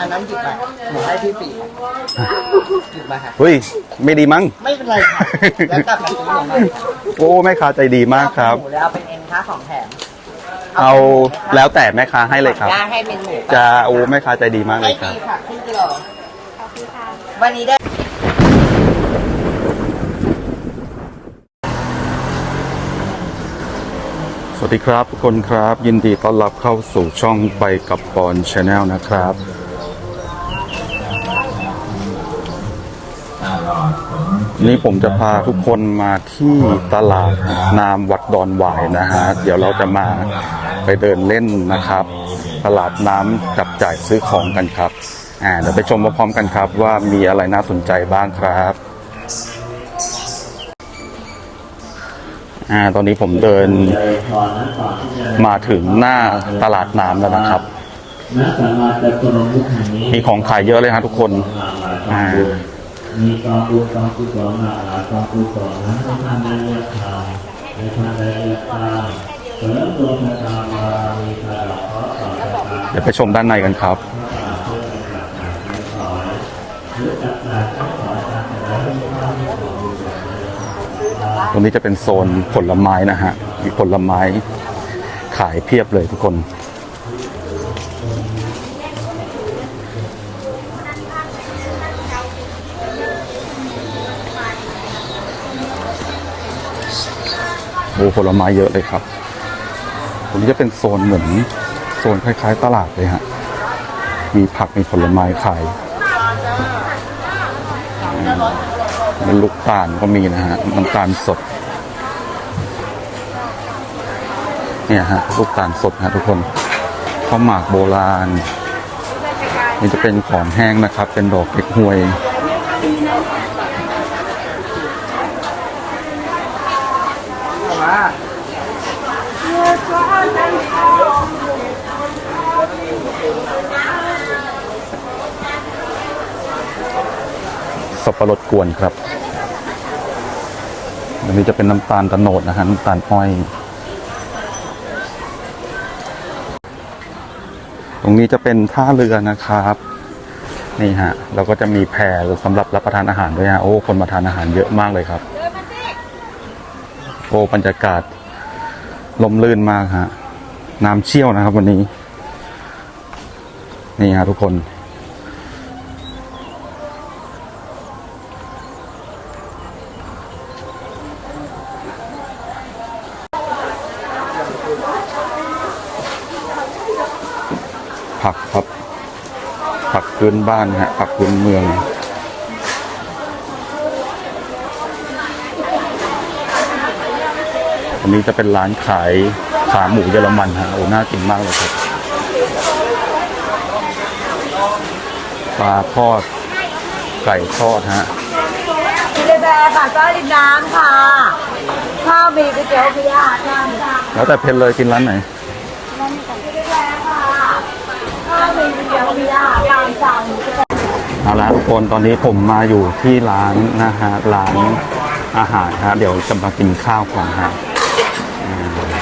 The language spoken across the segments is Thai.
อันนั้นหยิบมาหนูให้พี่ปีหยิบมาค่ะ เฮ้ย ไม่ดีมั้ง ไม่เป็นไรค่ะ แล้วกลับมาซื้อหนูใหม่ค่ะโอ้แม่ค้าใจดีมากครับ หมูแล้วเอาเป็นเอ็นค่าของแถมเอาแล้วแต่แม่ค้าให้เลยครับย่างให้เป็นหมูจะโอ้แม่ค้าใจดีมากเลไม่ยครัดีบ ค่ะครึ่งกิโลวันนี้ได้ สวัสดีครับทุกคนครับ ยินดีต้อนรับเข้าสู่ช่องไปกับปอนชาแนลนะครับ นี่ผมจะพาทุกคนมาที่ตลาดนามวัดดอนหวายนะฮะ เดี๋ยวเราจะมาไปเดินเล่นนะครับ ตลาดน้ำจับจ่ายซื้อของกันครับ อ่าเดี๋ยวไปชมพร้อมกันครับ ว่ามีอะไรน่าสนใจบ้างครับ อ่า ตอนนี้ผมเดินมาถึงหน้าตลาดน้ำแล้วนะครับ มีของขายเยอะเลยฮะทุกคน อ่า มีกองบุญกองกุศลมาหายกองกุศลนั้นในทางใดเลือกทางในทางใดเลือกทางเสริมดวงชะตาบารมีตลอดเพราะต่อชะตาเดี๋ยวไปชมด้านในกันครับตรงนี้จะเป็นโซนผลไม้นะฮะมีผลไม้ขายเพียบเลยทุกคน โอ้ผลไม้เยอะเลยครับตรงนี้จะเป็นโซนเหมือนโซนคล้าย ๆ ตลาดเลยฮะ มีผักมีผลไม้ขายมันลูกตาลก็มีนะฮะน้ำตาลสด เนี่ยฮะลูกตาลสดฮะทุกคนข้าวหมากโบราณนี่จะเป็นของแห้งนะครับ เป็นดอกเก็กฮวย สับปะรดกวนครับอันนี้จะเป็นน้ำตาลตะโนดนะฮะน้ำตาลอ้อย ตรงนี้จะเป็นท่าเรือนะครับนี่ฮะเราก็จะมีแพรสำหรับรับประทานอาหารด้วยฮะโอ้คนมาทานอาหารเยอะมากเลยครับโอ้บรรยากาศลมลื่นมากฮะน้ำเชี่ยวนะครับวันนี้ นี่ฮะทุกคน ผักครับ ผัก พื้นบ้านฮะผักพื้นเมืองอันนี้จะเป็นร้านขายขาหมูเยอรมันฮะโอ้น่ากินมากเลยครับปลาทอดไก่ทอดฮะมีเลแบร์ค่ะก็ริมน้ำค่ะ ข้าวมีก๋วยเตี๋ยวมีอาหารทานค่ะแล้วแต่เพนเลยกินร้านไหนมีเลแบร์ค่ะข้าวมีก๋วยเตี๋ยวมีอาหารตามสั่ง เอาละทุกคนตอนนี้ผมมาอยู่ที่ร้านนะฮะร้านอาหารฮะเดี๋ยวจะมากินข้าวก่อนฮะ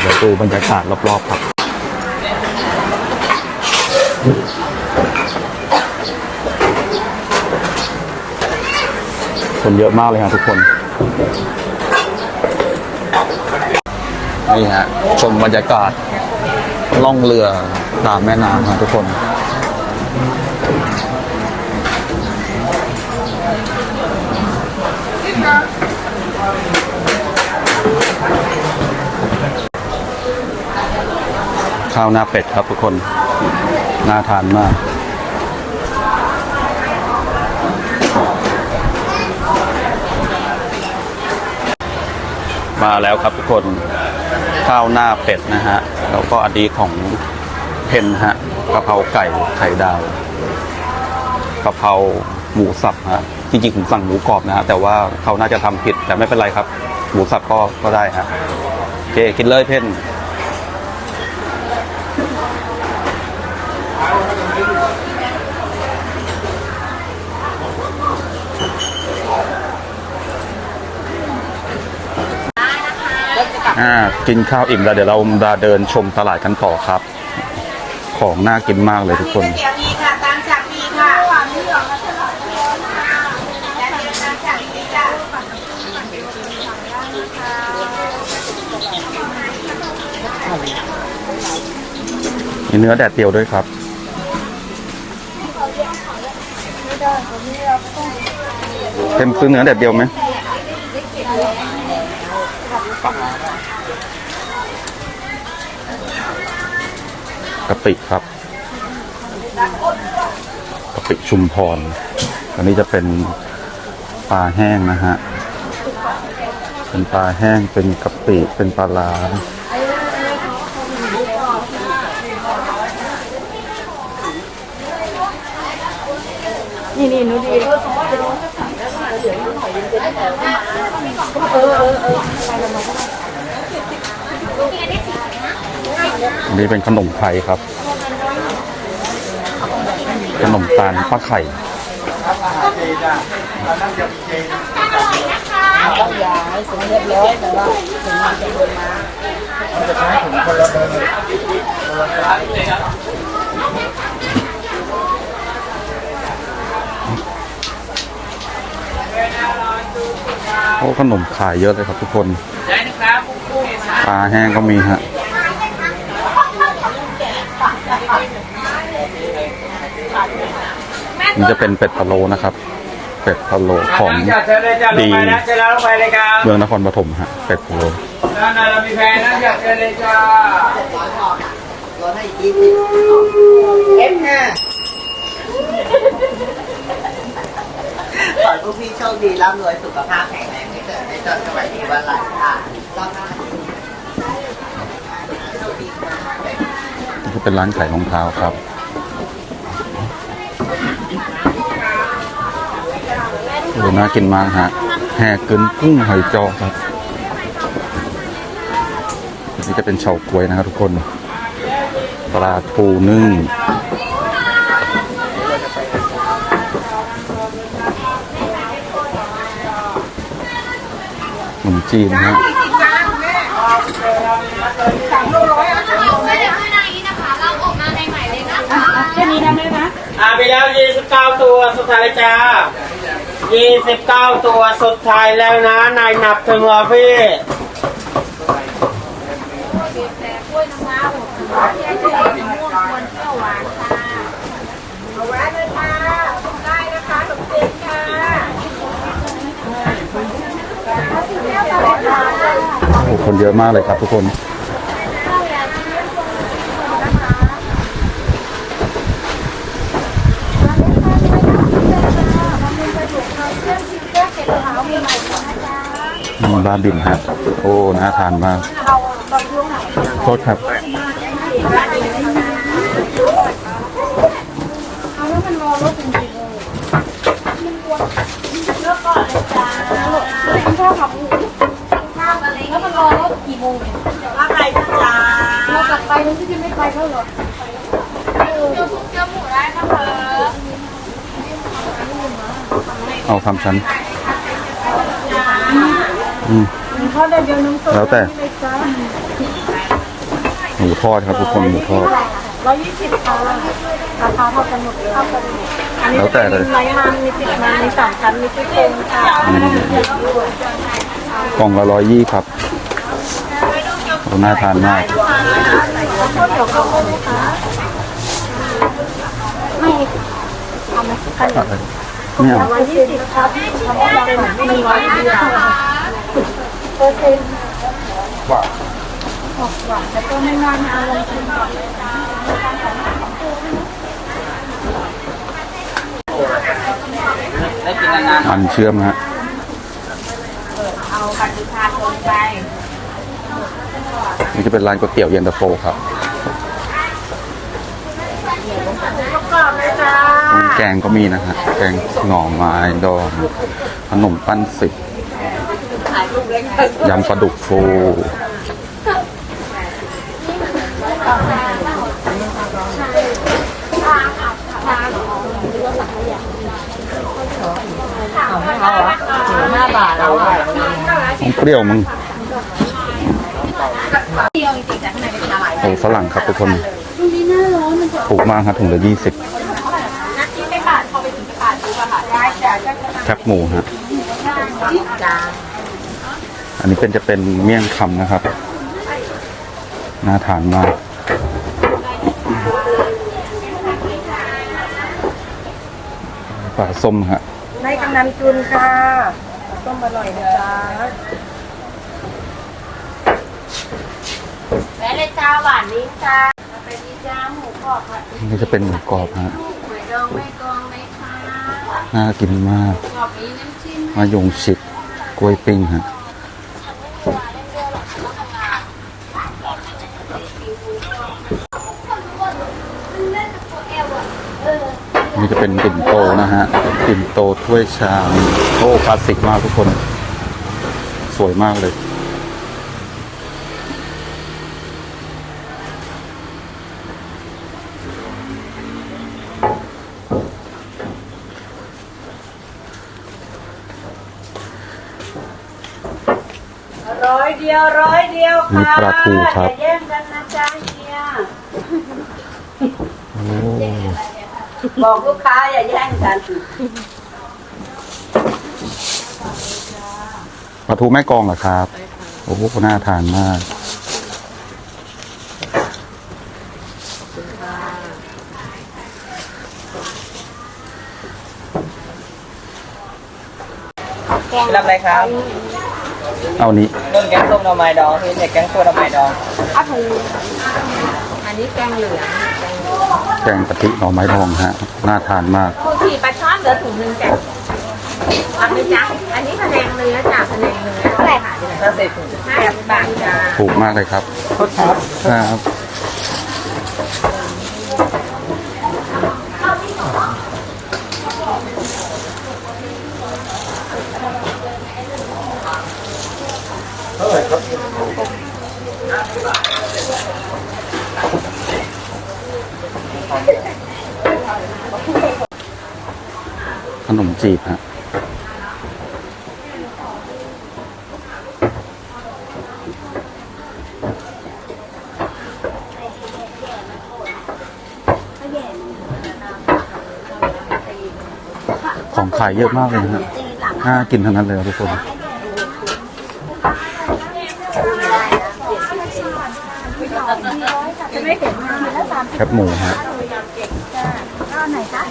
เดี๋ยวดูบรรยากาศรอบๆครับคนเยอะมากเลยฮะทุกคนนี่ฮะชมบรรยากาศล่องเรือ ตามแม่น้ำฮะทุกคน ข้าวหน้าเป็ดครับทุกคน น่าทานมากมาแล้วครับทุกคนข้าวหน้าเป็ดนะฮะแล้วก็อันนี้ของ เพนฮะกะเพราไก่ไข่ดาวกะเพราหมูสับฮะจริงๆผมสั่งหมูกรอบนะฮะแต่ว่าเขาน่าจะทำผิดแต่ไม่เป็นไรครับ หมูสับก็ก็ได้ฮะโอเคกินเลยเพนอ่ากินข้าวอิ่มแล้วเดี๋ยวเรามาเดินชมตลาดกันต่อครับ ของน่ากินมากเลยทุกคน มีเนื้อแดดเดียวด้วยครับ เต็มซื้อเนื้อแดดเดียวไหม กะปิครับกะปิชุมพร อันนี้จะเป็นปลาแห้งนะฮะ เป็นปลาแห้ง เป็นกะปิ เป็นปลาลานี่นี่หนูดีอัน นี้เป็นขนมไทยครับ ขนมตาลป้าไข่ต้องยาให้สมเรียบร้อยแต่ว่าถึงมันจะเดินมาโอ้ขนมขายเยอะเลยครับทุกคนปลาแห้งก็มีฮะ นี่จะเป็นเป็ดพะโล้นะครับ เป็ดพะโล้ของจัดเชิญเลยจ้าลงไปนะเชิญแล้วลงไปเลยครับเมืองนครปฐมฮะเป็ดพะโล้ด้านในเรามีแพรนะจัดเชิญเลยจ้าลดให้อีกยี่สิบเอฟห้าขอให้พวกพี่โชคดีร่ำรวยสุขภาพแข็งแรงไม่เกิดไม่จนสวัสดีวันหลังค่ะรอบหน้านี่จะเป็นร้านขายรองเท้าครับ โอ้น่ากินมากฮะแห่กึนกุ้งหอยจอครับนี่จะเป็นเฉาก๊วยนะครับทุกคนปลาทูนึ่งขนมจีนนะฮะไม่ได้ให้นางนี้นะคะเราออกมาใหม่ๆเลยนะคะแค่นี้ได้ไหมคะอ่าไปแล้ว29ตัวสุดท้ายเล ยจ้าตัวสุดท้ายแล้วนะ นายนับถึงเหรอพี่ แต่กล้วยน้ำว้าหกสิบบาทที่มะม่วงกวนเปรี้ยวหวานค่ะเอาแวะเลยค่ะได้นะคะขนมจีนค่ะโอ้คนเยอะมากเลยครับทุกคน บาบินฮะโอ้ น่าทานมากโทษครับ แล้วมันรอรถกี่โมงเนี่ยว่าไงจ้าเรากลับไปมันก็จะไม่ไปแล้วเหรอเจอพุกเจอหมูได้นะคะเอาคำชั้น อืมเขาได้เดียวน้ำส้มแล้วแต่เลยจ้าหมูทอดครับทุกคนหมูทอด ร้อยยี่สิบค่ะราคาเท่ากันหมดเลยเท่ากันหมดอันนี้แล้วแต่จะเลเป็ยนไร้มันมีติดมันมีสามชั้นมีซี่โครงค่ะอืมกล่องละร้อยยี่ครับโอ้น่าทานมาก ข้าวเหนียวข้าวโพดไหมคะไม่เอาไหมข้าวเหนียว ไม่เอาร้อยยี่สิบครับทำได้เหมือนหนึ่งร้อยยี่สิบค่ะ เปอร์เซ็นต์หวานหวานแต่ก็ไม่นานเอาลงทุนก่อนเลยนะอันเชื่อมฮะเอาบัตรประชาชนไปนี่จะเป็นร้านก๋วยเตี๋ยวเย็นตาโฟครับประกอบเลยจ้าแกงก็มีนะฮะแกงหน่อไม้ดองขนมปั้นสิบ ยำปลาดุกฟูห้าบาทแล้วอะต้องเปรี้ยวมั้งข้างในเป็นอะไรโอ้ฝรั่งครับทุกคนถูกมากครับถุงละยี่สิบนักที่ไม่บาทพอไปถึงตลาดดูอะค่ะได้จ้ะก็จะแคบหมูฮะ อันนี้เป็นจะเป็นเมี่ยงคำนะครับ น่าทานมากปลาส้มฮะในกำนันจุนค่ะส้มอร่อยนะจ้าแม่เลจ้าหวานนี้จ้าไปดีจ้าหมูกรอบค่ะนี่จะเป็นหมูกรอบฮะหมูดองไม่กองไมคะน่ากินมาก มายงชิดกล้วยปิ้งฮะ นี่จะเป็นปิ่นโตนะฮะปิ่นโตถ้วยชามโอ้คลาสสิกมากทุกคน สวยมากเลย ร้อยเดียวร้อยเดียวมีค่ะปลาทูครับ อย่าแย่งกันนะจ๊ะ บอกลูกค้าอย่าแย่งกันปลาทูแม่กองเหรอครับ โอ้โห น่าทานมาก รับอะไรครับเอานี้นุ่นแกงส้มหน่อไม้ดองพี่เด็กแกงคั่วหน่อไม้ดอง อันนี้แกงเหลืองแกงกะทิหน่อไม้ดองฮะน่าทานมากผู้ที่ปลาช่อนเหลือถุงหนึ่งจ้ะรับไหมจ๊ะอันนี้พะแนงเนื้อจ้ะพะแนงเนื้อเท่าไหร่คะห้าสิบห้าสิบบาทจ้ะถูกมากเลยครับครับ ขนมจีบฮะของขายเยอะมากเลยนะฮะน่ากินทั้งนั้นเลยครับทุกคนจะไม่เห็นมาแล้วสามแคบหมูฮะ ก้อนไหนคะ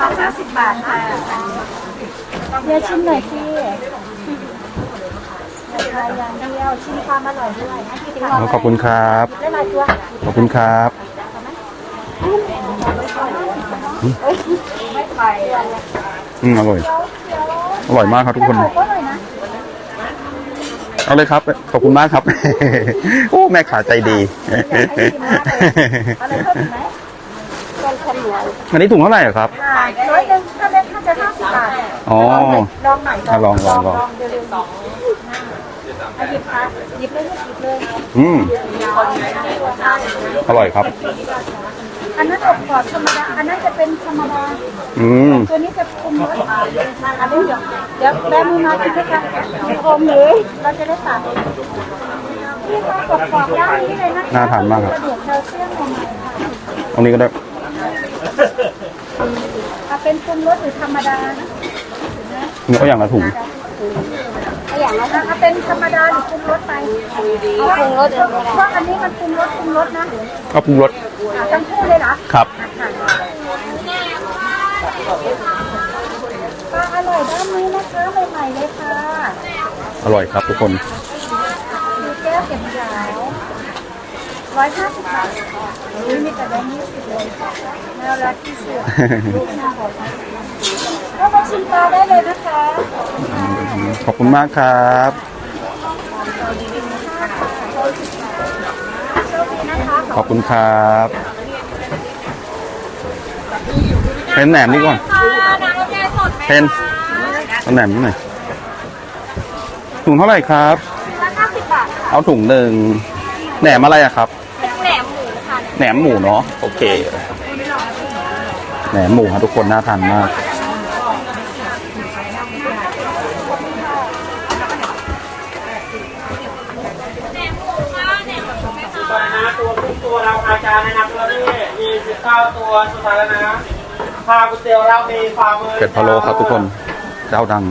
ร้อยห้าสิบบาทค่ะเฮียชิมหน่อยสิทายอย่างเดียวชิมความอร่อยด้วยนะที่อ๋อขอบคุณครับ ได้หลายตัวขอบคุณครับไม่ไปอืมอร่อย อร่อยมากครับทุกคนก็อร่อยนะเอาเลยครับ ขอบคุณมากครับ โอ้ แม่ขาใจดีอะไรเพิ่มอีกไหมแกงขันหลวย อันนี้ถุงเท่าไหร่อะครับร้อยหนึ่งถ้าเล็กถ้าจะห้าสิบบาทอ๋อลองหน่อยอะลองลองลอง เดี๋ยวๆสองหยิบค่ะหยิบเลยหยิบเลยอืมอร่อยครับ อันนั้นอบกรอบธรรมดาอันนั้นจะเป็นธรรมดาอืมตัวนี้จะปรุงรสอันนี้เดี๋ยวเดี๋ยวแบมือมากินด้วยกันโอมเลยเราจะได้ตัดนี่ค่ะกรอบกรอบย่างนี้เลยนะคะน่าทานมากครับ กระดูกแคลเซียมของมันค่ะ ตรงนี้ก็ได้ เอาเป็นปรุงรสหรือธรรมดาเนื้ออย่างละถุงเอาอย่างไรคะเอาเป็นธรรมดาหรือปรุงรสไปเอาปรุงรสเพราะอันนี้มันปรุงรสปรุงรสนะก็ปรุงรสอะทั้งคู่เลยเหรอครับปลาอร่อยด้านนี้นะคะใหม่ๆเลยค่ะ อร่อยครับทุกคนมีแก้วเก็บขาว ร้อยห้าสิบบาทนี่มีแต่แบงค์ยี่สิบเลยน่ารักที่สุดลูกน่ารักก็มาชิมปลาได้เลยนะคะขอบคุณมากครับโชคดีนะคะขอบคุณครับเป็นแหนมนี่ก่อนค่ะน้ำกาแฟสดไหมเป็นเอาแหนมนี่หน่อยถุงเท่าไหร่ครับร้อยห้าสิบบาทค่ะเอาถุงหนึ่งแหนมอะไรอะครับ แหนมหมูเนาะโอเคแหนมหมูครับทุกคนน่าทานมากไปนะตัวทุกตัวเราอาจารย์นะครับแล้วนี่มีสิบเก้าตัวสุดท้ายแล้วนะพาก๋วยเตี๋ยวเรามีฝ่ามือเป็ดพะโล้ครับทุกคนเจ้าดัง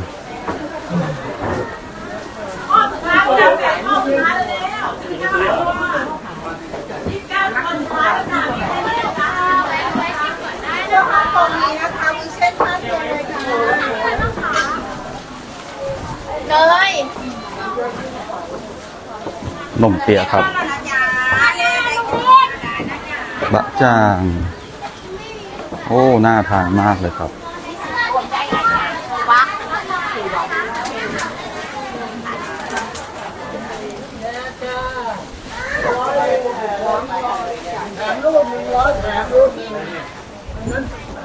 ก ตรงนี้นะคะมีเส้นข้าวเตียงเลยค่ะ เลย นมเปียครับ บะจ่าง โอ้น่าทานมากเลยครับ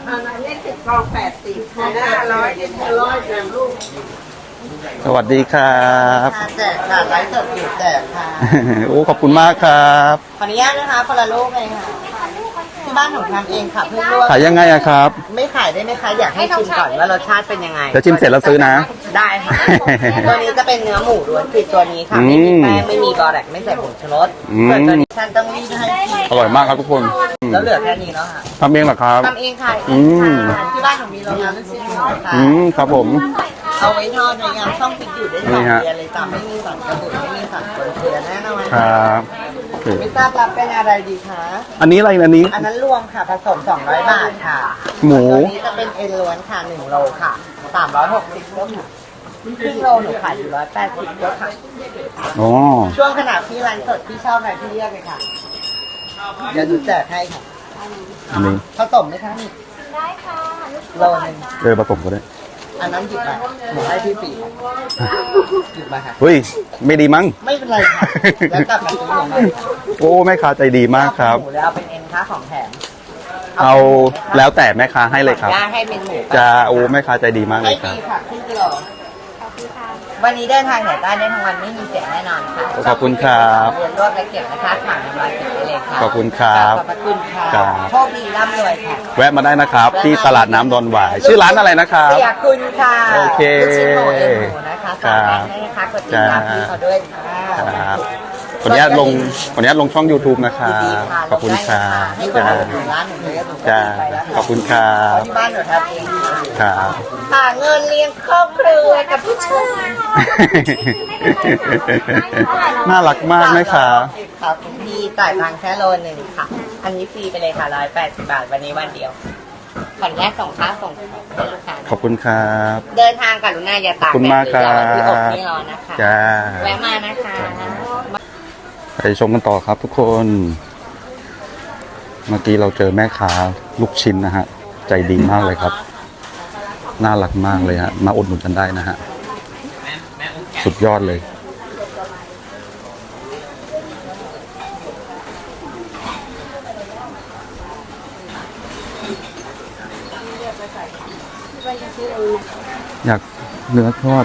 อันนั้นเล่นติดกองแปดสิบห้าร้อยเล่นร้อยแถมลูก สวัสดีครับค่ะแจกค่ะไลฟ์สดอยู่แจกค่ะ โอ้ขอบคุณมากครับ ขออนุญาตนะคะคนละลูกเองค่ะ ที่บ้านของทำเองค่ะเพิ่งลวกขายยังไงอะครับ ไม่ขายได้ไหมคะ อยากให้ชิมก่อนว่ารสชาติเป็นยังไง เดี๋ยวชิมเสร็จแล้วซื้อนะ ได้ค่ะ ตัวนี้จะเป็นเนื้อหมูล้วนคือตัวนี้ค่ะ ไม่มีแป้งไม่มีบอแรกไม่ใส่ผงชูรสอืม ส่วนตัวนี้ฉันต้องรีดให้ชิมอร่อยมากครับทุกคนอืมแล้วเหลือแค่นี้แล้วค่ะทำเองเหรอครับ ทำเองค่ะอืม ค่ะที่บ้านของมีโรงงานลูกชิ้นหมูค่ะ อืมครับผม เอาไว้ทอดในยามช่องฟิตอยู่ได้สนี่องฮะ เดือนเลยจ้ะไม่มีสารกระปุกไม่มีสารปนเปื้อนแน่นอนครับโอเค ไม่ทราบรับเป็นอะไรดีคะ อันนี้อะไรอันนี้ อันนั้นรวมค่ะผสม 200 บาทค่ะหมู ตัวนี้จะเป็นเอ็นล้วนค่ะ1โลค่ะ360ก็ค่ะครึ่งโลหนูขายอยู่180ก็ค่ะ อ๋อ ช่วงขณะที่ไลฟ์สดที่ชอบอะไรที่เรียกเลยค่ะ เดี๋ยวหนูแจกให้ค่ะอันนี้ผสมไหมคะนี่ได้ค่ะ โลหนึงเออผสมก็ได้ อันนั้นหยิบมาหนูให้พี่ปีค่ะหยิบมาค่ะ เฮ้ย ไม่ดีมั้ง ไม่เป็นไรค่ะแล้วกลับมาซื้อหนูใหม่ค่ะโอ้แม่ค้าใจดีมากครับ หมูแล้วเอาเป็นเอ็นค้าของแถมเอาแล้วแต่แม่ค้าให้เลยครับ ย่างให้เป็นหมูจะโอ้แม่ค้าใจดีมากเลไม่ยครัดีบ ค่ะครึ่งกิโล วันนี้เดินทางไหนใต้ได้ทั้งวันไม่มีเสียงแน่นอนค่ะขอบคุณครับเรียนรวดและเก็บนะคะถางน้ำลายเก็บได้เลยค่ะขอบคุณครับขอบพระคุณค่ะครับ โชคดีร่ำรวยค่ะแวะมาได้นะครับ ที่ตลาดน้ำดอนหวาย ชื่อร้านอะไรนะครับ เสียคุณค่ะโอเคลูกชิ้นหมูเอ็นหมูนะคะครัฝากบให้นะคะกดติดตามพี่เขาด้วยค่ะ ครับ ขออนุญาตลงขออนุญาตลงช่อง YouTube นะครัยินดีบค่ะขอบคุณครัให้บคนจ้าอื่นถึงร้านหนูเลยหนูก็จ้าดีไปแล้วะขอบคุณครับที่บ้านหนูทำเองค่ะครับ หาเงินเลี้ยงครอบครัวกับผู้ชายน่ารักมากไหมคะครับคุณพี่จ่ายตังค์แค่โลหนึ่งค่ะ อันนี้ฟรีไปเลยค่ะร้อยแปดสิบบาทวันนี้วันเดียวขออนุญาตส่งค่าส่งของให้ลูกค้าขอบคุณครับ เดินทางกับลุน่าอย่าตากขอบคุณมากครับ แดดหรืออย่าไว้ที่อกที่ร้อนนะคะจ้า แวะมานะคะ ไปชมกันต่อครับทุกคน เมื่อกี้เราเจอแม่ค้าลูกชิ้นนะฮะ ใจดีมากเลยครับ น่ารักมากเลยฮะ มาอุดหนุนกันได้นะฮะ สุดยอดเลย อยากเนื้อทอด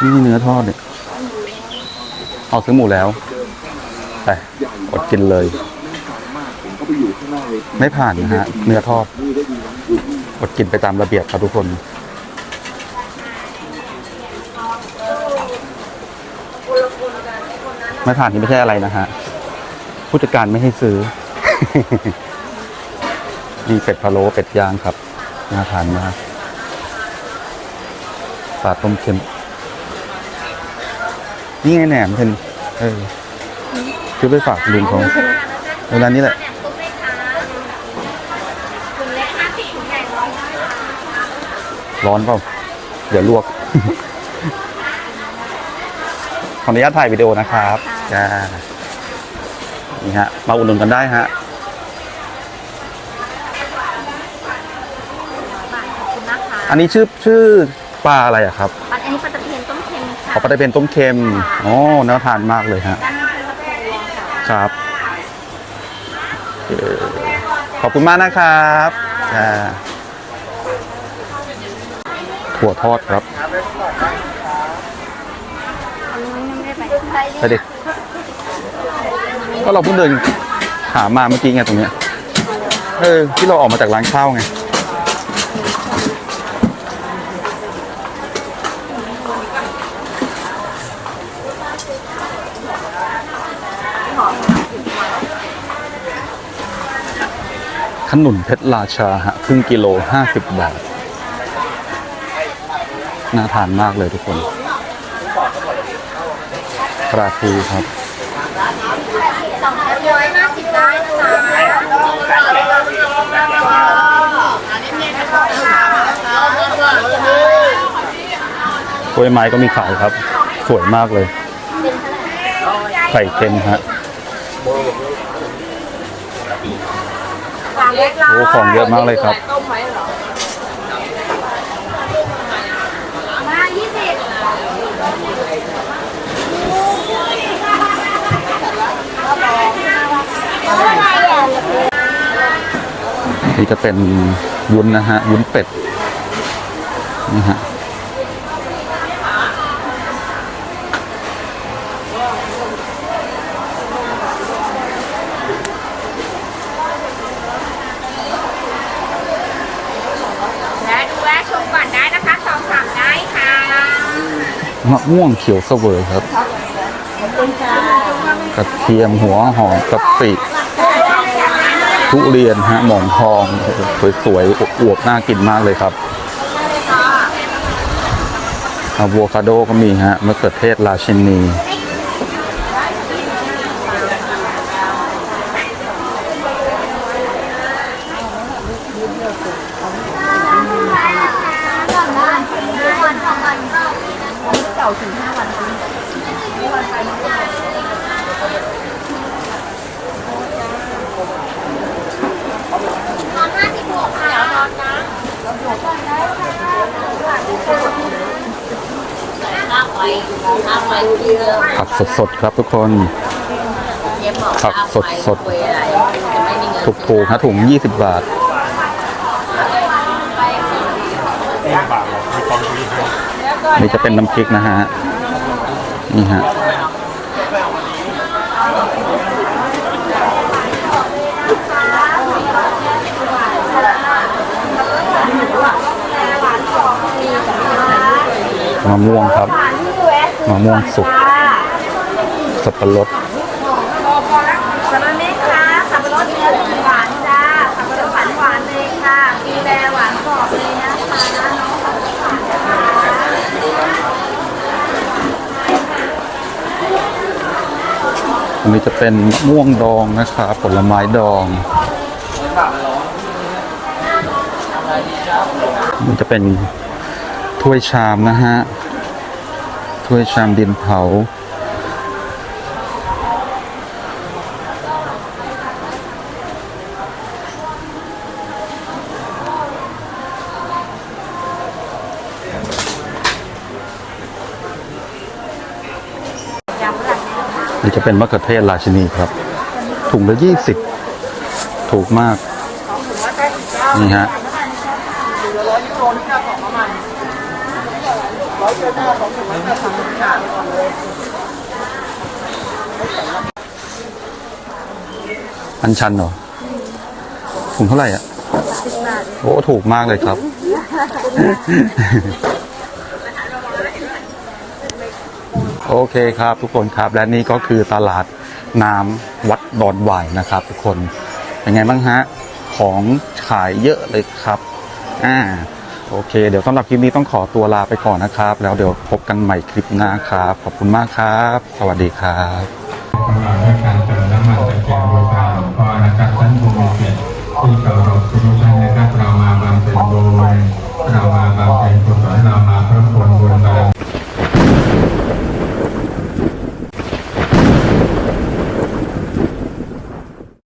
นี่เนื้อทอดเนี่ย เอาซื้อหมูแล้วแต่อดกินเลย ไม่ผ่านนะฮะ เนื้อทอด อดกินไปตามระเบียบครับทุกคน ไม่ผ่านนี่ไม่ใช่อะไรนะฮะ ผู้จัดการไม่ให้ซื้อมีเป็ดพะโล้เป็ดย่างครับ น่าทานมากปลาต้มเค็ม นี่ไงแหนมเพนเออซื้อไปฝากลุงเขาเวลานี้แหละร้อนเปล่าเดี๋ยวลวก ขออนุญาตถ่ายวิดีโอนะครับจ้านี่ฮะ มาอุดหนุนกันได้ฮะอันนี้ชื่อชื่อปลาอะไรอะครับ ขอปลาตะเพียนต้มเค็มอ๋อน่าทานมากเลยฮะด้านนี้เป็นปลาตะเพียนค่ะครับเอ่อขอบคุณมากนะครับอ่าถั่วทอดครับไปดิก็เราเพิ่งเดินหามาเมื่อกี้ไงตรงเนี้ยเออที่เราออกมาจากร้านข้าวไง ขนุนเพชรราชาฮะครึ่งกิโลห้าสิบบาท น่าทานมากเลยทุกคนปลาทูครับสกล้วยไม้ก็มีขายครับ สวยมากเลย ไข่เค็มฮะ โอ้ของเยอะมากเลยครับ ต้มไว้เหรอมายี่สิบนี่จะเป็นวุ้นนะฮะวุ้นเป็ดนี่ฮะดูแลชมก่อนได้นะคะสองสามได้ค่ะ มะม่วงเขียวเสวยครับกระเทียมหัวหอมกะปิทุเรียนฮะหมอนทองสวยๆอวบน่ากินมากเลยครับอะโวคาโดก็มีฮะมะเขือเทศราชินี ผัก สดครับทุกคน ผักสดๆถูกๆนะถุง20บาทนี่จะเป็นน้ำพริกนะฮะ นี่ฮะมะม่วงครับมะม่วงสุก สับปะรดสับปะรดไหมคะสับปะรดเนื้อหวานจ้าสับปะรดหวานหวานๆเลยค่ะมีแบร์หวานกรอบเลยนะคะน้องสับปะรดหวานนะคะอันนี้จะเป็นมะม่วงดองนะครับผลไม้ดองมันจะเป็นถ้วยชามนะฮะถ้วยชามดินเผา จะเป็นมะเขือเทศราชินีครับ ถุงละยี่สิบถูกมาก นี่ฮะอันชันเหรอถุงเท่าไหร่อะโอ้ถูกมากเลยครับ โอเคครับทุกคนครับและนี่ก็คือตลาดน้ำวัดดอนหวายนะครับ ทุกคนเป็นไงบ้างฮะของขายเยอะเลยครับอ่าโอเค เดี๋ยวสำหรับคลิปนี้ต้องขอตัวลาไปก่อนนะครับ แล้วเดี๋ยวพบกันใหม่คลิปหน้าครับ ขอบคุณมากครับ สวัสดีครับ